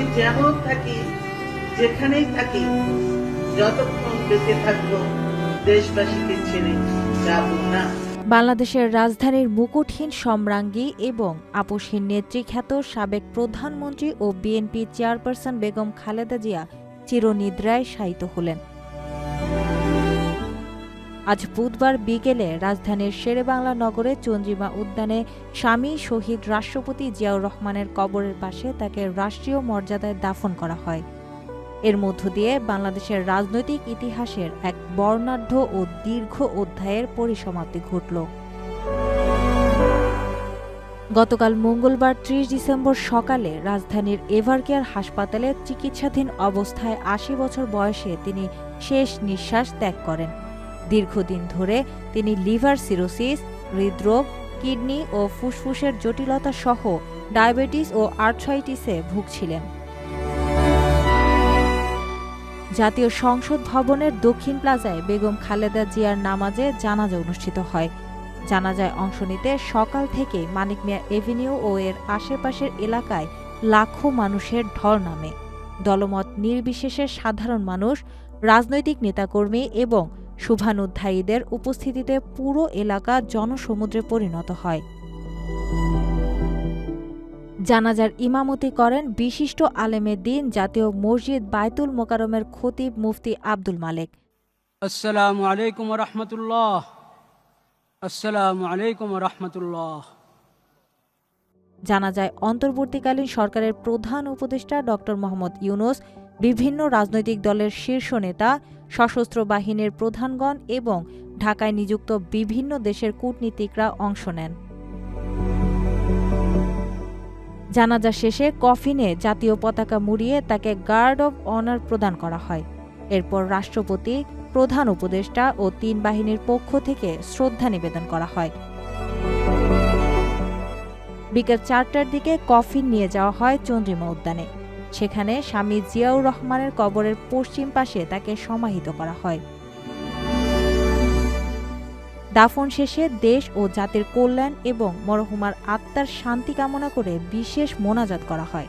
আমি যেমন থাকি, যেখানেই থাকি, যতক্ষণ বেঁচে থাকব, দেশবাসীকে ছেড়ে যাব না। বাংলাদেশের রাজধানীর মুকুটহীন সম্রাঙ্গী এবং আপসহীন নেত্রীখ্যাত সাবেক প্রধানমন্ত্রী ও বিএনপি চেয়ারপারসন বেগম খালেদা জিয়া চিরনিদ্রায় শায়িত হলেন। আজ বুধবার বিকেলে রাজধানীর শেরেবাংলা নগরে চন্দ্রিমা উদ্যানে স্বামী শহীদ রাষ্ট্রপতি জিয়াউর রহমানের কবরের পাশে তাকে রাষ্ট্রীয় মর্যাদায় দাফন করা হয়। এর মধ্য দিয়ে বাংলাদেশের রাজনৈতিক ইতিহাসের এক বর্ণাঢ্য ও দীর্ঘ অধ্যায়ের পরিসমাপ্তি ঘটল। গতকাল মঙ্গলবার ত্রিশ ডিসেম্বর সকালে রাজধানীর এভারকেয়ার হাসপাতালে চিকিৎসাধীন অবস্থায় আশি বছর বয়সে তিনি শেষ নিঃশ্বাস ত্যাগ করেন। দীর্ঘদিন ধরে তিনি লিভার সিরোসিস, হৃদরোগ, কিডনি ও ফুসফুসের জটিলতা সহ ডায়াবেটিস ও আর্থ্রাইটিসে ভুগছিলেন। জাতীয় সংসদ ভবনের দক্ষিণ প্লাজায় বেগম খালেদা জিয়ার নামাজে জানাজা অনুষ্ঠিত হয়। জানাজায় অংশ নিতে সকাল থেকে মানিক মিয়া এভিনিউ ও এর আশেপাশের এলাকায় লাখো মানুষের ঢল নামে। দলমত নির্বিশেষে সাধারণ মানুষ, রাজনৈতিক নেতাকর্মী এবং শুভানুধ্যায়ীদের উপস্থিতিতে পুরো এলাকা জনসমুদ্রে পরিণত হয়। জানাজার ইমামতি করেন বিশিষ্ট আলেমের দিন জাতীয় মসজিদ বায়তুল মোকারমের খতিব মুফতি আব্দুল মালেক। আসসালামু আলাইকুম রহমতুল্লাহ। আসসালামু আলাইকুম রহমতুল্লাহ। জানাজায় অন্তর্বর্তীকালীন সরকারের প্রধান উপদেষ্টা ডক্টর মোহাম্মদ ইউনুস বিভিন্ন রাজনৈতিক দলের শীর্ষ নেতা, সশস্ত্র বাহিনীর প্রধানগণ এবং ঢাকায় নিযুক্ত বিভিন্ন দেশের কূটনীতিকরা অংশ নেন। জানাজা শেষে কফিনে জাতীয় পতাকা মুড়িয়ে তাকে গার্ড অব অনার প্রদান করা হয়। এরপর রাষ্ট্রপতি, প্রধান উপদেষ্টা ও তিন বাহিনীর পক্ষ থেকে শ্রদ্ধা নিবেদন করা হয়। বিকেল চারটার দিকে কফিন নিয়ে যাওয়া হয় চন্দ্রিমা উদ্যানে। সেখানে স্বামী জিয়াউর রহমানের কবরের পশ্চিম পাশে তাকে সমাহিত করা হয়। দাফন শেষে দেশ ও জাতির কল্যাণ এবং মরহুমার আত্মার শান্তি কামনা করে বিশেষ মোনাজাত করা হয়।